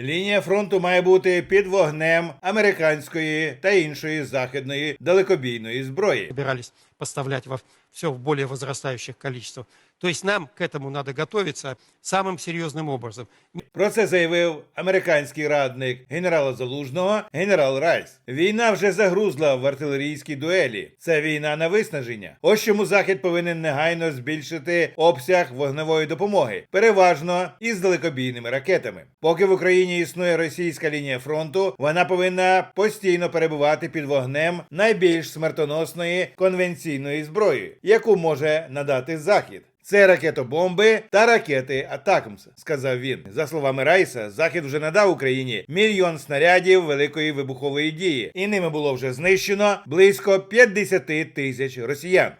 Лінія фронту має бути під вогнем американської та іншої західної далекобійної зброї. Збирались поставлять во все в більш возростаючих количествах. То есть нам к этому надо готовиться самым серьезным образом. Про це заявив американський радник генерала Залужного генерал Райс. Війна вже загрузла в артилерійській дуелі. Це війна на виснаження. Ось чому захід повинен негайно збільшити обсяг вогневої допомоги, переважно із далекобійними ракетами. Поки в Україні існує російська лінія фронту, вона повинна постійно перебувати під вогнем найбільш смертоносної конвенційної зброї, яку може надати захід. Це ракетобомби та ракети Атакмс, сказав він. За словами Райса, Захід вже надав Україні мільйон снарядів великої вибухової дії, і ними було вже знищено близько 50 тисяч росіян.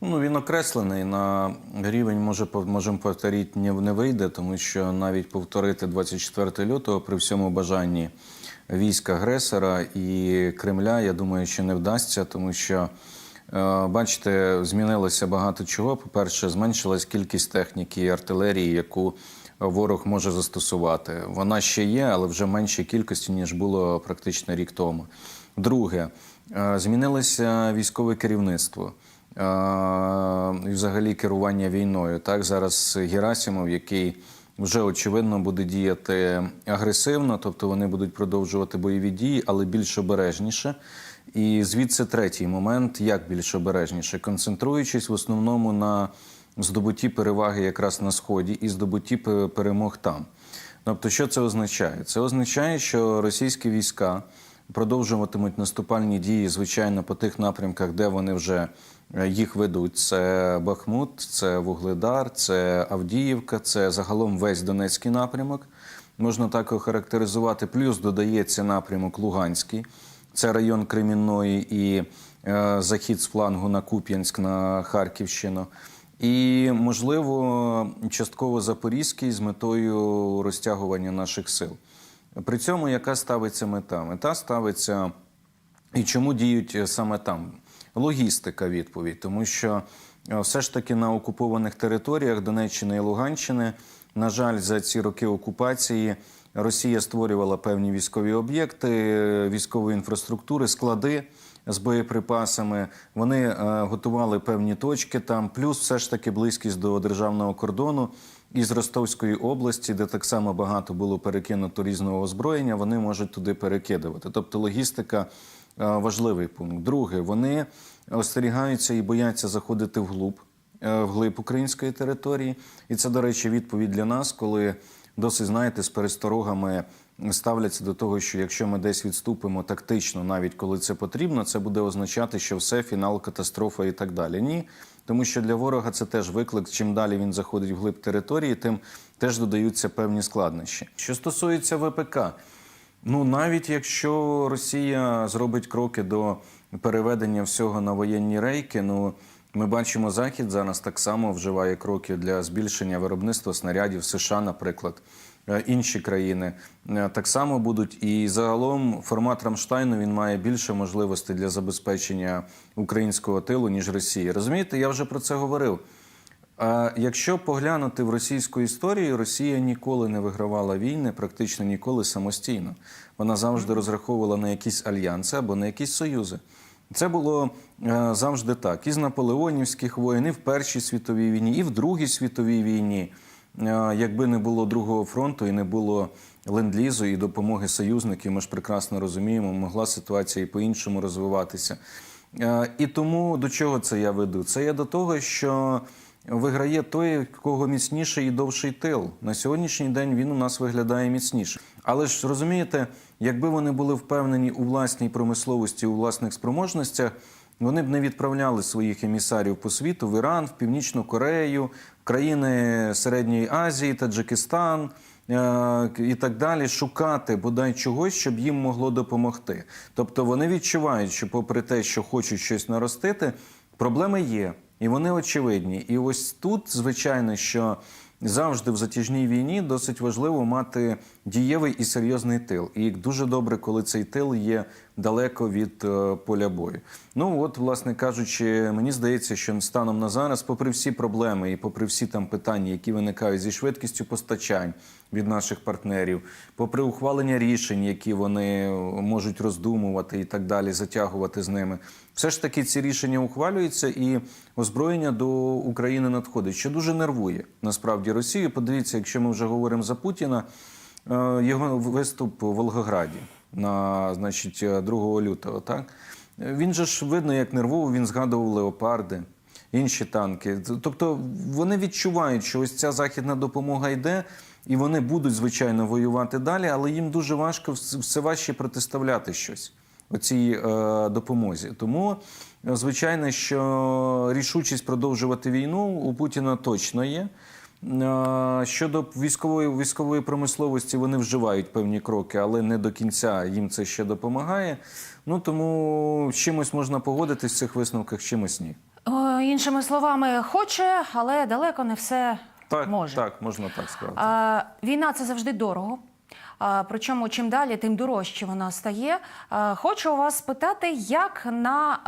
Ну, він окреслений на рівень, може, можемо повторити, не, не вийде, тому що навіть повторити 24 лютого при всьому бажанні військ агресора і Кремля, я думаю, що не вдасться, тому що, бачите, змінилося багато чого. По-перше, зменшилась кількість техніки і артилерії, яку ворог може застосувати. Вона ще є, але вже меншій кількості, ніж було практично рік тому. Друге, е, змінилося військове керівництво. Е, і взагалі керування війною. Так зараз Герасимов, який вже очевидно буде діяти агресивно, тобто вони будуть продовжувати бойові дії, але більш обережніше. І звідси третій момент, як більш обережніше, концентруючись в основному на здобутті переваги якраз на сході і здобутті перемог там. Тобто, що це означає? Це означає, що російські війська продовжуватимуть наступальні дії, звичайно, по тих напрямках, де вони вже е, їх ведуть. Це Бахмут, це Вугледар, це Авдіївка, це загалом весь Донецький напрямок. Можна так охарактеризувати. Плюс додається напрямок Луганський, це район Кремінної і е, захід з флангу на Куп'янськ на Харківщину. І, можливо, частково Запорізький з метою розтягування наших сил. При цьому яка ставиться мета? Мета ставиться і чому діють е, саме там? Логістика відповідь, тому що е, все ж таки на окупованих територіях Донеччини і Луганщини, на жаль, за ці роки окупації Росія створювала певні військові об'єкти, військової інфраструктури, склади з боєприпасами. Вони е, готували певні точки там, плюс все ж таки близькість до державного кордону із Ростовської області, де так само багато було перекинуто різного озброєння. Вони можуть туди перекидувати. Тобто логістика е, важливий пункт. Друге, вони остерігаються і бояться заходити вглуб, е, вглиб української території. І це, до речі, відповідь для нас, коли досить знаєте, з пересторогами ставляться до того, що якщо ми десь відступимо тактично, навіть коли це потрібно, це буде означати, що все фінал, катастрофа і так далі. Ні, тому що для ворога це теж виклик. Чим далі він заходить в глиб території, тим теж додаються певні складнощі. Що стосується ВПК, ну навіть якщо Росія зробить кроки до переведення всього на воєнні рейки, ну. Ми бачимо, Захід зараз так само вживає кроки для збільшення виробництва снарядів США, наприклад, Е, інші країни е, так само будуть. І загалом формат Рамштайну він має більше можливостей для забезпечення українського тилу ніж Росії. Розумієте, я вже про це говорив. А якщо поглянути в російську історію, Росія ніколи не вигравала війни, практично ніколи самостійно. Вона завжди розраховувала на якісь альянси або на якісь союзи. Це було е, завжди так. І з наполеонівських воєн, і в Першій світовій війні, і в Другій світовій війні. Е, Якби не було другого фронту і не було ленд-лізу і допомоги союзників, ми ж прекрасно розуміємо, могла ситуація і по-іншому розвиватися. Е, І тому до чого це я веду? Це я до того, що виграє той, кого міцніший і довший тил. На сьогоднішній день він у нас виглядає міцніше. Але ж розумієте, якби вони були впевнені у власній промисловості, у власних спроможностях, вони б не відправляли своїх емісарів по світу в Іран, в Північну Корею, країни Середньої Азії, Таджикистан е, і так далі, шукати бодай чогось, щоб їм могло допомогти. Тобто вони відчувають, що, попри те, що хочуть щось наростити, проблеми є, і вони очевидні. І ось тут, звичайно, що завжди в затяжній війні досить важливо мати дієвий і серйозний тил. І дуже добре, коли цей тил є далеко від е, поля бою. Ну от, власне кажучи, мені здається, що станом на зараз, попри всі проблеми і попри всі там питання, які виникають зі швидкістю постачань від наших партнерів, попри ухвалення рішень, які вони можуть роздумувати і так далі, затягувати з ними, все ж таки ці рішення ухвалюються і озброєння до України надходить, що дуже нервує насправді Росію. Подивіться, якщо ми вже говоримо за Путіна, е, його виступ у Волгограді на значить 2 лютого, так він же ж видно, як нервово він згадував леопарди. Інші танки, тобто вони відчувають, що ось ця західна допомога йде, і вони будуть звичайно воювати далі, але їм дуже важко все важче протиставляти щось оцій е, допомозі. Тому, е, звичайно, що рішучість продовжувати війну у Путіна точно є. Е, Щодо військової військової промисловості, вони вживають певні кроки, але не до кінця їм це ще допомагає. Ну тому з чимось можна погодитись в цих висновках, чимось ні. О, іншими словами, хоче, але далеко не все Так, може. так, можна так сказати. А, війна це завжди дорого. Причому чим далі, тим дорожче вона стає. Хочу вас спитати, як на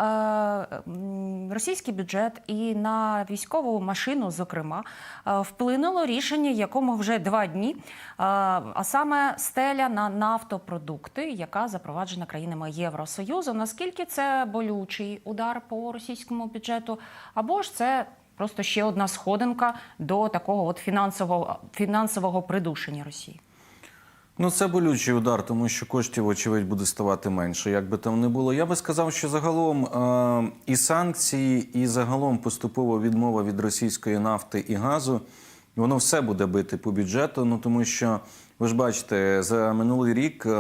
е, російський бюджет і на військову машину, зокрема, е, вплинуло рішення, якому вже два дні, а, а саме стеля на нафтопродукти, яка запроваджена країнами Євросоюзу. Наскільки це болючий удар по російському бюджету, або ж це просто ще одна сходинка до такого от фінансового, фінансового придушення Росії? Ну, це болючий удар, тому що коштів, очевидь, буде ставати менше. Як би там не було. Я би сказав, що загалом е, і санкції, і загалом поступова відмова від російської нафти і газу, воно все буде бити по бюджету. Ну тому що ви ж бачите, за минулий рік е,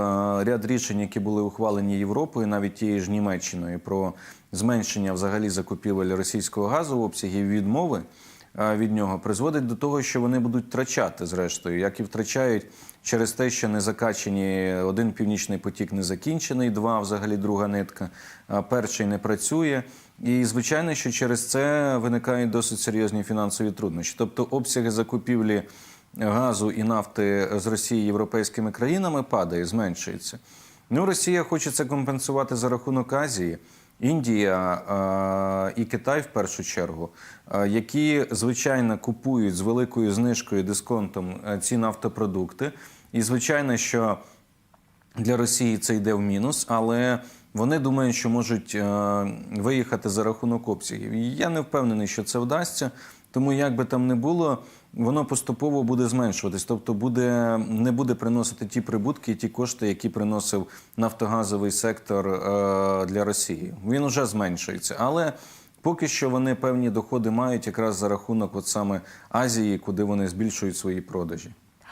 ряд рішень, які були ухвалені Європою, навіть тією ж Німеччиною, про зменшення взагалі закупівель російського газу в обсягі відмови від нього призводить до того, що вони будуть втрачати зрештою, як і втрачають через те, що не закачені один північний потік не закінчений, два взагалі друга нитка, перший не працює. І звичайно, що через це виникають досить серйозні фінансові труднощі. Тобто обсяги закупівлі газу і нафти з Росії європейськими країнами падає, зменшується. Ну, Росія хоче це компенсувати за рахунок Азії. Індія і Китай в першу чергу, які звичайно купують з великою знижкою дисконтом е, ці нафтопродукти. І звичайно, що для Росії це йде в мінус, але вони думають, що можуть е, виїхати за рахунок обсягів. Я не впевнений, що це вдасться. Тому як би там не було, воно поступово буде зменшуватись. Тобто буде, не буде приносити ті прибутки, ті кошти, які приносив нафтогазовий сектор е, для Росії. Він уже зменшується. Але поки що вони певні доходи мають якраз за рахунок от саме Азії, куди вони збільшують свої продажі.